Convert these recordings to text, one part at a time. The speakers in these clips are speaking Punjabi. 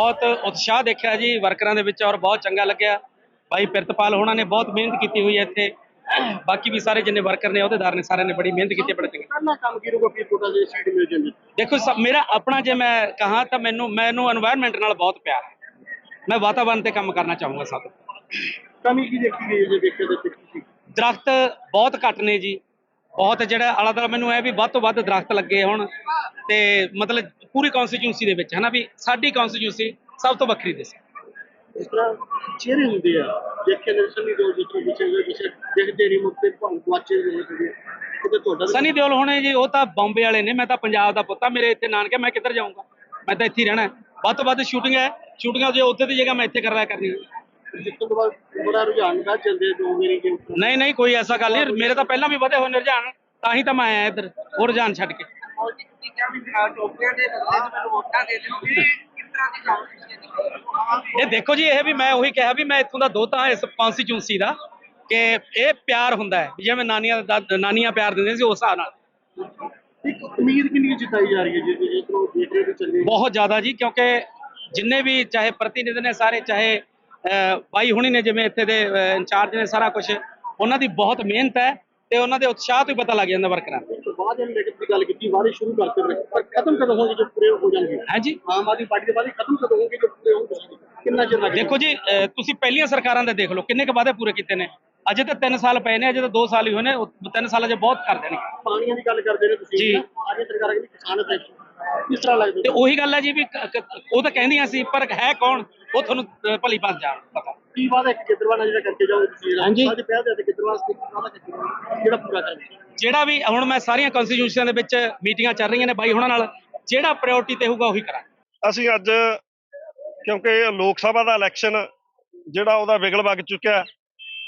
ਬਹੁਤ ਉਤਸ਼ਾਹ ਦੇਖਿਆ ਜੀ ਵਰਕਰਾਂ ਦੇ ਵਿੱਚ ਔਰ ਬਹੁਤ ਚੰਗਾ ਲੱਗਿਆ। ਭਾਈ ਪ੍ਰਿਤਪਾਲ ਹੋਣਾ ਨੇ ਬਹੁਤ ਮਿਹਨਤ ਕੀਤੀ ਹੋਈ ਹੈ ਇੱਥੇ। ਬਾਕੀ ਵੀ ਸਾਰੇ ਜਿੰਨੇ ਵਰਕਰ ਨੇ ਅਹੁਦੇਦਾਰ ਨੇ ਸਾਰਿਆਂ ਨੇ ਬੜੀ ਮਿਹਨਤ ਕੀਤੀ ਬੜਾ ਚੰਗਾ ਕੰਮ ਕੀ ਰੂਗਾ ਕੀ ਟੋਟਲ ਜੇ ਸ਼ੀਟ ਮਿਲ ਜਾਂਦੀ? ਦੇਖੋ ਮੇਰਾ ਆਪਣਾ ਜੇ ਮੈਂ ਕਹਾ ਤਾਂ ਮੈਨੂੰ ਮੈਨੂੰ এনवायरमेंट ਨਾਲ ਬਹੁਤ ਪਿਆਰ ਹੈ। ਮੈਂ ਵਾਤਾਵਰਣ ਤੇ ਕੰਮ ਕਰਨਾ ਚਾਹੂੰਗਾ ਸਭ ਕਮੀ ਕੀ ਦੇਖੀ ਗਈ ਜੇ ਦੇਖਿਆ ਤੇ? ਦਰਖਤ ਬਹੁਤ ਘੱਟ ਨੇ ਜੀ। ਬਹੁਤ ਜਿਹੜਾ ਆਲਾ ਦੁਆਲਾ ਮੈਨੂੰ ਇਹ ਵੀ ਵੱਧ ਤੋਂ ਵੱਧ ਦਰਖਤ ਲੱਗੇ ਹੁਣ ਤੇ ਮਤਲਬ ਪੂਰੀ ਕਨਸਟੀਟਿਊਂਸੀ ਦੇ ਵਿੱਚ ਹੈ ਨਾ ਵੀ ਸਾਡੀ ਕਨਸਟੀਟਿਊਂਸੀ ਸਭ ਤੋਂ ਵੱਖਰੀ ਦਿਸੇ ਇਸ ਤਰ੍ਹਾਂ ਚਿਹਰੇ ਹੁੰਦੇ ਆ ਦੇਖੇ ਨੇ ਸੰਨੀ ਦੋ ਜਿੱਥੇ ਵਿਚੇ ਹੋਏ ਵਿਚੇ ਦੇਖਦੇ ਨਹੀਂ ਮੁਕਤੇ ਭੰਗ ਗੁਆਚੇ ਹੋਏ ਹੁੰਦੇ ਆ। ਕਿਤੇ ਤੁਹਾਡਾ ਵੀ- ਸਨੀ ਦਿਓਲ ਹੋਣੇ ਜੀ ਉਹ ਤਾਂ ਬੰਬੇ ਵਾਲੇ ਨੇ ਮੈਂ ਤਾਂ ਪੰਜਾਬ ਦਾ ਪੁੱਤ ਮੇਰੇ ਇੱਥੇ ਨਾਨਕੇ ਮੈਂ ਕਿੱਧਰ ਜਾਊਂਗਾ ਮੈਂ ਤਾਂ ਇੱਥੇ ਹੀ ਰਹਿਣਾ। ਵੱਧ ਤੋਂ ਵੱਧ ਸ਼ੂਟਿੰਗ ਹੈ ਸ਼ੂਟਿੰਗਾਂ ਜੇ ਉੱਥੇ ਦੀ ਜਗ੍ਹਾ ਮੈਂ ਇੱਥੇ ਕਰ ਲਿਆ ਕਰਨੀ ਹੈ। ਜਿੱਤੋਂ ਤੋਂ ਬਾਅਦ ਬੜਾ ਰੁਝਾਨ ਵੱਧ ਜਾਂਦੇ ਜੋ ਮੇਰੀ ਗੇਮ ਨਹੀਂ ਨਹੀਂ ਕੋਈ ਐਸਾ ਗੱਲ ਨਹੀਂ। ਮੇਰੇ ਤਾਂ ਪਹਿਲਾਂ ਵੀ ਵਧੇ ਹੋਏ ਨੇ ਰੁਝਾਨ ਤਾਂ ਹੀ ਤਾਂ ਮੈਂ ਆਇਆ ਇੱਧਰ ਉਹ ਰੁਝਾਨ ਛੱਡ ਕੇ। ਇਹ ਦੇਖੋ ਜੀ ਇਹ ਵੀ ਮੈਂ ਉਹੀ ਕਿਹਾ ਵੀ ਮੈਂ ਇੱਥੋਂ ਦਾ ਦੋਤਾ ਹਾਂ ਇਸ ਕਨਸਟੀਟਿਊਂਸੀ ਦਾ ਕਿ ਇਹ ਪਿਆਰ ਹੁੰਦਾ ਹੈ। ਜਿਵੇਂ ਨਾਨੀਆਂ ਦਾ ਨਾਨੀਆਂ ਪਿਆਰ ਦਿੰਦੇ ਸੀ ਉਸ ਹਿਸਾਬ ਨਾਲ। ਇੱਕ ਉਮੀਦ ਕਿੰਨੀ ਕੁ ਜਿਤਾਈ ਜਾ ਰਹੀ ਹੈ ਜੇ ਜੇ ਤੋਂ ਦੇਖ ਰਹੇ ਤੇ ਚੱਲੇ? ਬਹੁਤ ਜ਼ਿਆਦਾ ਜੀ ਕਿਉਂਕਿ ਜਿੰਨੇ ਵੀ ਚਾਹੇ ਪ੍ਰਤੀਨਿਧ ਨੇ ਸਾਰੇ ਚਾਹੇ ਬਾਈ ਹੁਣੀ ਨੇ ਜਿਵੇਂ ਇੱਥੇ ਦੇ ਇੰਚਾਰਜ ਨੇ ਸਾਰਾ ਕੁਝ ਉਹਨਾਂ ਦੀ ਬਹੁਤ ਮਿਹਨਤ ਹੈ ਤੇ ਉਹਨਾਂ ਦੇ ਉਤਸ਼ਾਹ ਤੋਂ ਹੀ ਪਤਾ ਲੱਗ ਜਾਂਦਾ ਵਰਕਰਾਂ ਨੂੰ ਤੋਂ ਬਾਅਦ ਇਹਨੇ ਨੈਗੇਟਿਵ ਦੀ ਗੱਲ ਕੀਤੀ ਵਾਰੀ ਸ਼ੁਰੂ ਕਰਦੇ ਰਹੇ ਪਰ ਖਤਮ ਕਦੋਂ ਹੋਣਗੇ ਜੋ ਪੂਰੇ ਹੋ ਜਾਣਗੇ? ਹਾਂਜੀ। ਆਮ ਆਦਮੀ ਪਾਰਟੀ ਦੇ ਵਾਰੀ ਖਤਮ ਕਦੋਂ ਹੋਣਗੇ ਜੋ ਪੂਰੇ ਹੋਣਗੇ ਕਿੰਨਾ ਚਿਰ ਲੱਗੇਗਾ? ਦੇਖੋ ਜੀ ਤੁਸੀਂ ਪਹਿਲੀਆਂ ਸਰਕਾਰਾਂ ਦੇ ਦੇਖ ਲਓ ਕਿੰਨੇ ਕੁ ਵਾਅਦੇ ਪੂਰੇ ਕੀਤੇ ਨੇ। ਅਜੇ ਤਾਂ 3 ਸਾਲ ਪਏ ਨੇ ਅਜੇ ਤਾਂ 2 ਸਾਲ ਹੀ ਹੋਏ ਨੇ 3 ਸਾਲਾਂ 'ਚ ਬਹੁਤ ਕਰ ਦੇਣਗੇ ਪਾਣੀਆਂ ਦੀ ਗੱਲ ਕਰਦੇ ਨੇ ਤੁਸੀਂ। ਜੀ। ਆਗੇ ਸਰਕਾਰ ਕਹਿੰਦੀ ਕਿਸਾਨ ਫੈਕਸ਼ਨ ਕਿਸ ਤਰ੍ਹਾਂ ਲੱਗਦਾ? ਤੇ ਉਹੀ ਗੱਲ ਹੈ ਜੀ ਵੀ ਕ- ਕ- ਉਹ ਤਾਂ ਕਹਿੰਦੀਆਂ ਸੀ ਪਰ ਹੈ ਕੌਣ? ਉਹ ਤੁਹਾਨੂੰ ਭਲੀ ਭਾਂਤ ਜਾਣ ਪਤਾ। ਕੀ ਵਾਦਾ ਇੱਕ ਗਿੱਦਰਵਾਨਾ ਜਿਹੜਾ ਕਰਕੇ ਜਾਓਗੇ ਤੁਸੀਂ ਹਾਂਜੀ। ਅੱਜ ਤੇ ਕਰਕੇ ਜਿਹੜਾ ਪੂਰਾ ਜਿਹੜਾ ਵੀ ਹੁਣ ਮੈਂ ਸਾਰੀਆਂ ਕਨਸਟੀਟਿਊਸ਼ਨਾਂ ਦੇ ਵਿੱਚ ਮੀਟਿੰਗਾਂ ਚੱਲ ਰਹੀਆਂ ਨੇ ਬਾਈ ਹੁਣਾਂ ਨਾਲ ਜਿਹੜਾ ਪ੍ਰਾਇੋਰਟੀ ਤੇ ਹੋਊਗਾ ਉਹੀ ਕਰਾਂਗੇ। ਅਸੀਂ ਅੱਜ ਕਿਉਂਕਿ ਲੋਕ ਸਭਾ ਦਾ ਇਲੈਕਸ਼ਨ ਜਿਹੜਾ ਉਹਦਾ ਵਿਗਲ ਵਗ ਚੁੱਕਿਆ ਹੈ।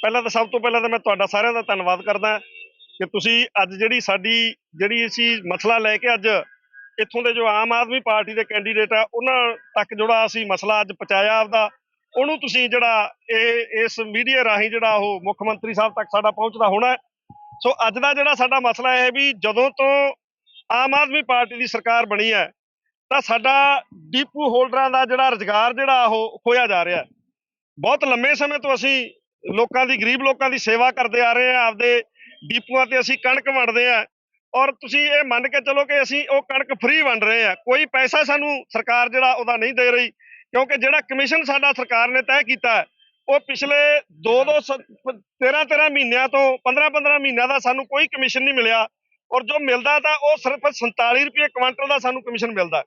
ਪਹਿਲਾਂ ਤਾਂ ਸਭ ਤੋਂ ਪਹਿਲਾਂ ਤਾਂ ਮੈਂ ਤੁਹਾਡਾ ਸਾਰਿਆਂ ਦਾ ਧੰਨਵਾਦ ਕਰਦਾ ਕਿ ਤੁਸੀਂ ਅੱਜ ਜਿਹੜੀ ਸਾਡੀ ਜਿਹੜੀ ਅਸੀਂ ਮਸਲਾ ਲੈ ਕੇ ਅੱਜ ਇੱਥੋਂ ਦੇ ਜੋ ਆਮ ਆਦਮੀ ਪਾਰਟੀ ਦੇ ਕੈਂਡੀਡੇਟ ਆ, ਉਹਨਾਂ ਤੱਕ ਜਿਹੜਾ ਅਸੀਂ ਮਸਲਾ ਅੱਜ ਪਹੁੰਚਾਇਆ ਆਪਦਾ, ਉਹਨੂੰ ਤੁਸੀਂ ਜਿਹੜਾ ਇਹ, ਇਸ ਮੀਡੀਆ ਰਾਹੀਂ ਜਿਹੜਾ ਉਹ ਮੁੱਖ ਮੰਤਰੀ ਸਾਹਿਬ ਤੱਕ ਸਾਡਾ ਪਹੁੰਚਦਾ ਹੋਣਾ ਸੋ ਅੱਜ ਦਾ ਜਿਹੜਾ ਸਾਡਾ ਮਸਲਾ ਹੈ ਵੀ ਜਦੋਂ ਤੋਂ ਆਮ ਆਦਮੀ ਪਾਰਟੀ ਦੀ ਸਰਕਾਰ ਬਣੀ ਹੈ, ਤਾਂ ਸਾਡਾ ਡੀਪੂ ਹੋਲਡਰਾਂ ਦਾ ਜਿਹੜਾ ਰੁਜ਼ਗਾਰ ਜਿਹੜਾ ਉਹ ਖੋਇਆ ਜਾ ਰਿਹਾ ਬਹੁਤ ਲੰਮੇ ਸਮੇਂ ਤੋਂ ਅਸੀਂ ਲੋਕਾਂ ਦੀ, ਗਰੀਬ ਲੋਕਾਂ ਦੀ ਸੇਵਾ ਕਰਦੇ ਆ ਰਹੇ ਹਾਂ, ਆਪਦੇ ਡੀਪੂਆਂ ਤੇ ਅਸੀਂ ਕਣਕ ਵੰਡਦੇ ਆ ਔਰ ਤੁਸੀਂ ਇਹ ਮੰਨ ਕੇ ਚੱਲੋ ਕਿ ਅਸੀਂ ਉਹ ਕਣਕ ਫ੍ਰੀ ਵੰਡ ਰਹੇ ਆ ਕੋਈ ਪੈਸਾ ਸਾਨੂੰ ਸਰਕਾਰ ਜਿਹੜਾ ਉਹਦਾ ਨਹੀਂ ਦੇ ਰਹੀ, ਕਿਉਂਕਿ ਜਿਹੜਾ ਕਮਿਸ਼ਨ ਸਾਡਾ ਸਰਕਾਰ ਨੇ ਤੈਅ ਕੀਤਾ ਉਹ ਪਿਛਲੇ 2-2 13-13 ਮਹੀਨਿਆਂ ਤੋਂ 15-15 ਮਹੀਨਿਆਂ ਦਾ ਸਾਨੂੰ ਕੋਈ ਕਮਿਸ਼ਨ ਨਹੀਂ ਮਿਲਿਆ। ਔਰ ਜੋ ਮਿਲਦਾ ਤਾਂ ਉਹ ਸਿਰਫ 47 ਰੁਪਏ ਕੁਇੰਟਲ ਦਾ ਸਾਨੂੰ ਕਮਿਸ਼ਨ ਮਿਲਦਾ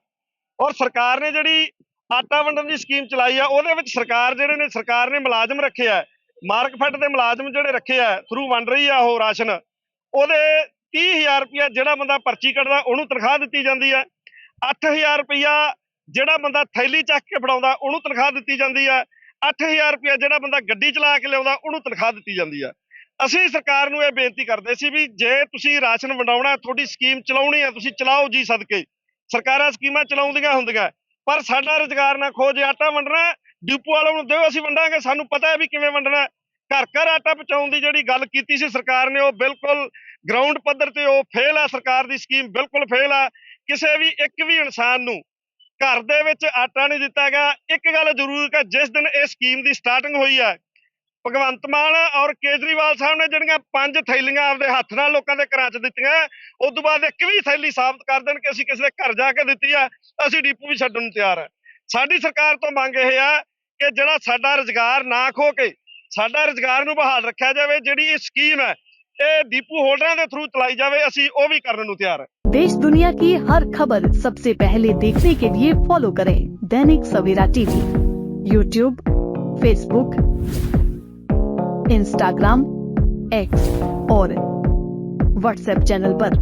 ਔਰ ਸਰਕਾਰ ਨੇ ਜਿਹੜੀ ਆਟਾ ਵੰਡਣ ਦੀ ਸਕੀਮ ਚਲਾਈ ਆ, ਉਹਦੇ ਵਿੱਚ ਸਰਕਾਰ ਜਿਹੜੇ ਨੇ, ਸਰਕਾਰ ਨੇ ਮੁਲਾਜ਼ਮ ਰੱਖੇ ਆ। ਮਾਰਕਫੈਟ ਦੇ ਮੁਲਾਜ਼ਮ ਜਿਹੜੇ ਰੱਖੇ ਆ ਥਰੂ ਵੰਡ ਰਹੀ ਆ ਉਹ ਰਾਸ਼ਨ, ਉਹਦੇ 30000 ਰੁਪਇਆ ਜਿਹੜਾ ਬੰਦਾ ਪਰਚੀ ਕੱਢਦਾ, ਉਹਨੂੰ ਤਨਖਾਹ ਦਿੱਤੀ ਜਾਂਦੀ ਹੈ। 8000 ਰੁਪਇਆ ਜਿਹੜਾ ਬੰਦਾ ਥੈਲੀ ਚੱਕ ਕੇ ਫੜਾਉਂਦਾ, ਉਹਨੂੰ ਤਨਖਾਹ ਦਿੱਤੀ ਜਾਂਦੀ ਹੈ। 8000 ਰੁਪਇਆ ਜਿਹੜਾ ਬੰਦਾ ਗੱਡੀ ਚਲਾ ਕੇ ਲਿਆਉਂਦਾ, ਉਹਨੂੰ ਤਨਖਾਹ ਦਿੱਤੀ ਜਾਂਦੀ ਹੈ। ਅਸੀਂ ਸਰਕਾਰ ਨੂੰ ਇਹ ਬੇਨਤੀ ਕਰਦੇ ਸੀ ਵੀ ਜੇ ਤੁਸੀਂ ਰਾਸ਼ਨ ਵੰਡਾਉਣਾ, ਤੁਹਾਡੀ ਸਕੀਮ ਚਲਾਉਣੀ ਹੈ, ਤੁਸੀਂ ਚਲਾਓ ਜੀ ਸਦਕੇ। ਸਰਕਾਰਾਂ ਸਕੀਮਾਂ ਚਲਾਉਂਦੀਆਂ ਹੁੰਦੀਆਂ, ਪਰ ਸਾਡਾ ਰੁਜ਼ਗਾਰ ਨਾ ਖੋਜ ਆਟਾ ਵੰਡਣਾ ਡਿਪੂ ਵਾਲਿਆਂ ਨੂੰ ਦਿਓ, ਅਸੀਂ ਵੰਡਾਂਗੇ। ਸਾਨੂੰ ਪਤਾ ਹੈ ਵੀ ਕਿਵੇਂ ਵੰਡਣਾ ਘਰ ਘਰ ਆਟਾ ਪਹੁੰਚਾਉਣ ਦੀ ਜਿਹੜੀ ਗੱਲ ਕੀਤੀ ਸੀ ਸਰਕਾਰ ਨੇ, ਉਹ ਬਿਲਕੁਲ ਗਰਾਊਂਡ ਪੱਧਰ ਤੇ ਉਹ ਫੇਲ ਆ, ਸਰਕਾਰ ਦੀ ਸਕੀਮ ਬਿਲਕੁਲ ਫੇਲ ਆ। ਕਿਸੇ ਵੀ ਇੱਕ ਵੀ ਇਨਸਾਨ ਨੂੰ ਘਰ ਦੇ ਵਿੱਚ ਆਟਾ ਨਹੀਂ ਦਿੱਤਾ ਗਿਆ। ਇੱਕ ਗੱਲ ਜ਼ਰੂਰ ਕਿ ਜਿਸ ਦਿਨ ਇਹ ਸਕੀਮ ਦੀ ਸਟਾਰਟਿੰਗ ਹੋਈ ਹੈ ਭਗਵੰਤ ਮਾਨ ਔਰ ਕੇਜਰੀਵਾਲ ਸਾਹਿਬ ਨੇ ਜਿਹੜੀਆਂ ਪੰਜ ਥੈਲੀਆਂ ਆਪਦੇ ਹੱਥ ਨਾਲ ਲੋਕਾਂ ਦੇ ਘਰਾਂ 'ਚ ਦਿੱਤੀਆਂ, ਉਸ ਤੋਂ ਬਾਅਦ ਇੱਕ ਵੀ ਥੈਲੀ ਸਾਬਤ ਕਰ ਦੇਣ ਕਿ ਅਸੀਂ ਕਿਸੇ ਦੇ ਘਰ ਜਾ ਕੇ ਦਿੱਤੀ ਆ, ਅਸੀਂ ਡੀਪੂ ਵੀ ਛੱਡਣ ਨੂੰ ਤਿਆਰ ਹੈ ਸਾਡੀ ਸਰਕਾਰ ਤੋਂ ਮੰਗ ਇਹ ਆ ਕਿ ਜਿਹੜਾ ਸਾਡਾ ਰੁਜ਼ਗਾਰ ਨਾ ਖੋ ਕੇ, ਸਾਡਾ ਰੁਜ਼ਗਾਰ ਨੂੰ ਬਹਾਲ ਰੱਖਿਆ ਜਾਵੇ, ਜਿਹੜੀ ਇਹ ਸਕੀਮ ਹੈ ਇਹ ਡੀਪੂ ਹੋਲਡਰਾਂ ਦੇ ਥਰੂ ਚਲਾਈ ਜਾਵੇ ਅਸੀਂ ਉਹ ਵੀ ਕਰਨ ਨੂੰ ਤਿਆਰ ਹੈ देश दुनिया की हर खबर सबसे पहले देखने के लिए फॉलो करें Dainik Savera TV YouTube Facebook Instagram X और व्हाट्सएप चैनल पर।